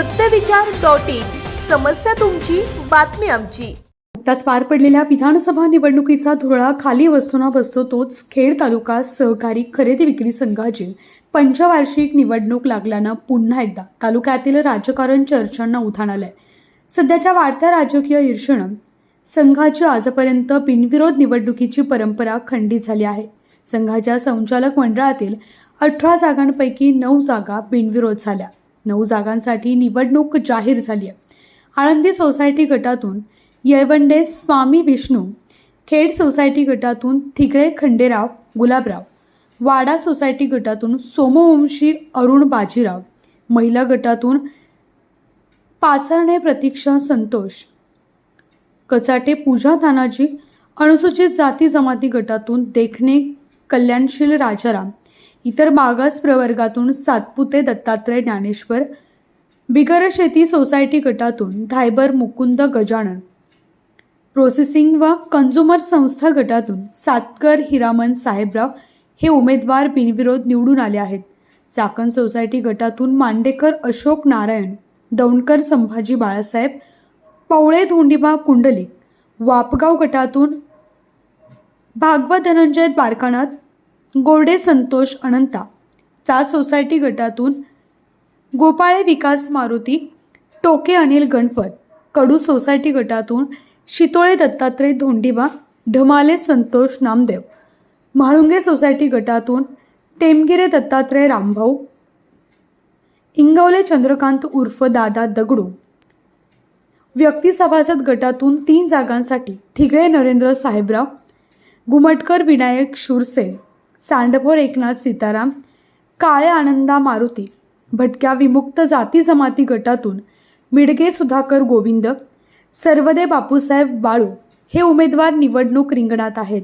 सत्यविचार dot in. समस्या तुमची बातमी आमची. नुकताच पार पडलेल्या विधानसभा निवडणुकीचा धुरळा खाली बसतो बसतो तोच खेड तालुका सहकारी खरेदी विक्री संघाची पंचवार्षिक निवडणूक लागल्यानं पुन्हा एकदा तालुक्यातील राजकारण चर्चांना उधाण आलंय. सध्याच्या वाढत्या राजकीय ईर्षणं संघाची आजपर्यंत बिनविरोध निवडणुकीची परंपरा खंडित झाली आहे. संघाच्या संचालक मंडळातील अठरा जागांपैकी नऊ जागा बिनविरोध झाल्या. नऊ जागांसाठी निवडणूक जाहीर झाली आहे. आळंदी सोसायटी गटातून येळवंडे स्वामी विष्णू खेड सोसायटी गटातून थिगळे खंडेराव गुलाबराव वाडा सोसायटी गटातून सोमवंशी अरुण बाजीराव महिला गटातून पाचरणे प्रतीक्षा संतोष कचाटे पूजा तानाजी अनुसूचित जाती जमाती गटातून देखणे कल्याणशील राजाराम इतर मागास प्रवर्गातून सातपुते दत्तात्रय ज्ञानेश्वर बिगर शेती सोसायटी गटातून धायबर मुकुंद गजानन प्रोसेसिंग व कंझ्युमर संस्था गटातून सातकर हिरामन साहेबराव हे उमेदवार बिनविरोध निवडून आले आहेत. चाकण सोसायटी गटातून मांडेकर अशोक नारायण दौंडकर संभाजी बाळासाहेब पवळे धोंडीबा कुंडलिक वापगाव गटातून भागवत धनंजय बारकानाथ गोडे संतोष अनंता चा सोसायटी गटातून गोपाळे विकास मारुती टोके अनिल गणपत कडू सोसायटी गटातून शितोळे दत्तात्रय धोंडिवा ढमाले संतोष नामदेव म्हाळुंगे सोसायटी गटातून टेमगिरे दत्तात्रय रामभाऊ इंगवले चंद्रकांत उर्फ दादा दगडू. व्यक्ती सभासद गटातून तीन जागांसाठी थिगळे नरेंद्र साहेबराव घुमटकर विनायक शूरसेन सांडभोर एकनाथ सीताराम काळे आनंदा मारुती भटक्या विमुक्त जाती जमाती गटातून मिडगे सुधाकर गोविंद सर्वदे बापूसाहेब बाळू हे उमेदवार निवडणूक रिंगणात आहेत.